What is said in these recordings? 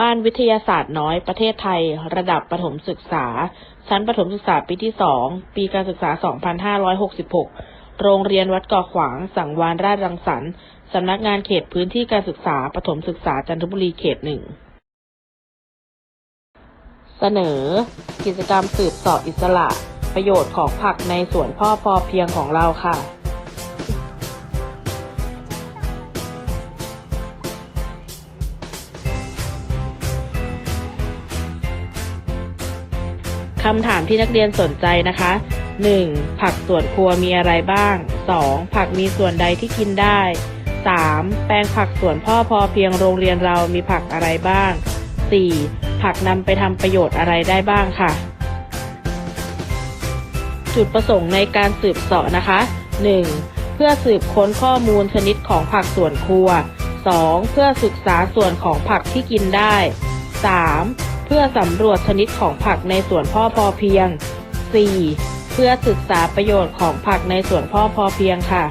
บ้านวิทยาศาสตร์น้อยประเทศไทย ระดับประถมศึกษา ชั้นประถมศึกษาปีที่ 2 ปีการศึกษา 2566 โรงเรียนวัดกาะขวาง สังวานราชรังสรรค์สำนักงานเขตพื้นที่การศึกษาประถมศึกษาจันทบุรีเขตหนึ่งเสนอ กิจกรรมสืบสอบอิสระ ประโยชน์ของผักในสวนพ่อพอเพียงของเราค่ะ คำถามที่นักเรียนสนใจนะคะ 1. ผักสวนครัวมีอะไรบ้าง 2. ผักมีส่วนใดที่กินได้ 3. แปลงผักสวนพ่อพอเพียงโรงเรียนเรามีผักอะไรบ้าง 4. ผักนำไปทำประโยชน์อะไรได้บ้างค่ะ จุดประสงค์ในการสืบเสาะนะคะ 1. เพื่อสืบค้นข้อมูลชนิดของผักสวนครัว 2. เพื่อศึกษาส่วนของผักที่กินได้ 3. เพื่อสำรวจชนิดของผักในสวนพ่อพอเพียง 4. เพื่อศึกษาประโยชน์ของผักในสวนพ่อพอเพียงค่ะ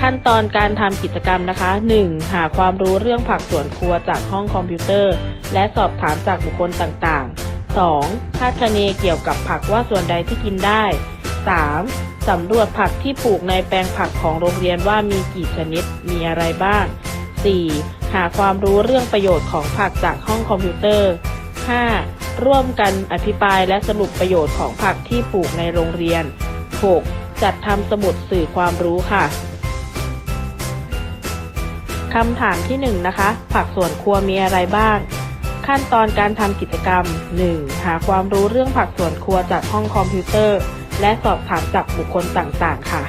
ขั้นตอนการทำกิจกรรมนะคะ 1. หาความรู้เรื่องผักสวนครัวจากห้องคอมพิวเตอร์ และสอบถามจากบุคคลต่างๆ 2. คาดคะเนเกี่ยวกับผักว่าส่วนใดที่กินได้ 3. สำรวจผักที่ปลูกในแปลงผักของโรงเรียนว่ามีกี่ชนิด มีอะไรบ้าง 4. หาความรู้เรื่องประโยชน์ของผักจากห้องคอมพิวเตอร์ 5. ร่วมกันอภิปรายและสรุปประโยชน์ของผักที่ปลูกในโรงเรียน 6. จัดทำสมุดสื่อความรู้ค่ะคำถามที่1นงนะคะ ผักสวนครัวมีอะไรบ้าง ขั้นตอนการทำกิจกรรม 1. หาความรู้เรื่องผักสวนครัวจากห้องคอมพิวเตอร์ และสอบถามจากบุคคลต่างๆ ค่ะ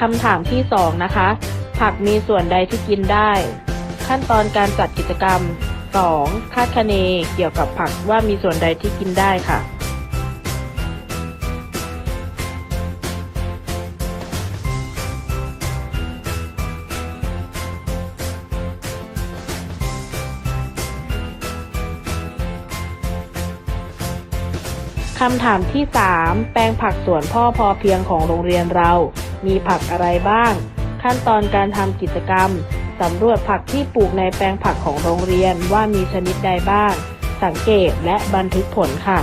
คำถามที่ 2 นะคะ ผักมีส่วนใดที่กินได้ ขั้นตอนการจัดกิจกรรม 2. คาดคะเนเกี่ยวกับผักว่ามีส่วนใดที่กินได้ค่ะคำถามที่ 3 แปลงผักสวนพ่อพอเพียงของโรงเรียนเรา มีผักอะไรบ้าง ขั้นตอนการทำกิจกรรมสำรวจผักที่ปลูกในแปลงผักของโรงเรียนว่ามีชนิดใดบ้าง สังเกตและบันทึกผลค่ะ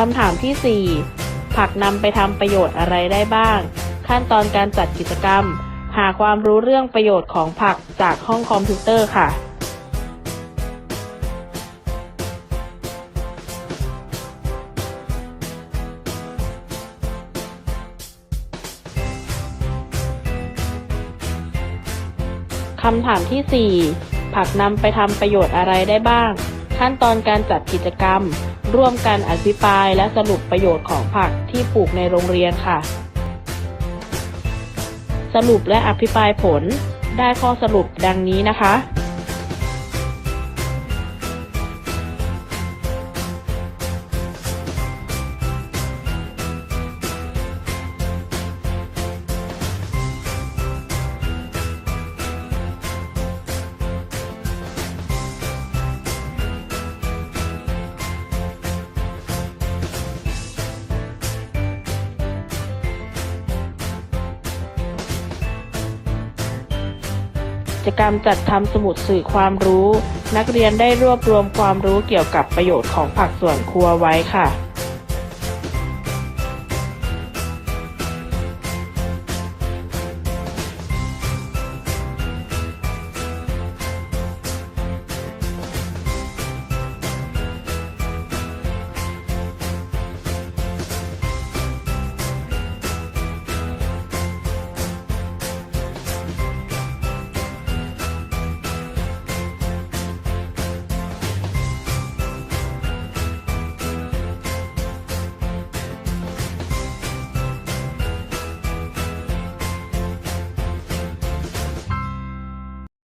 คำถามที่ 4 ผักนำไปทำประโยชน์อะไรได้บ้าง ขั้นตอนการจัดกิจกรรม หาความรู้เรื่องประโยชน์ของผักจากห้องคอมพิวเตอร์ค่ะคำถามที่ 4 ผักนำไปทำประโยชน์อะไรได้บ้าง ขั้นตอนการจัดกิจกรรม ร่วมกันอภิบายและสรุปประโยชน์ของผักที่ปลูกในโรงเรียนค่ะ สรุปและอภิปรายผลได้ข้อสรุปดังนี้นะคะ จกรรมจัดทำสมุดสื่อความรู้ นักเรียนได้รวบรวมความรู้เกี่ยวกับประโยชน์ของผักสวนครัวไว้ค่ะ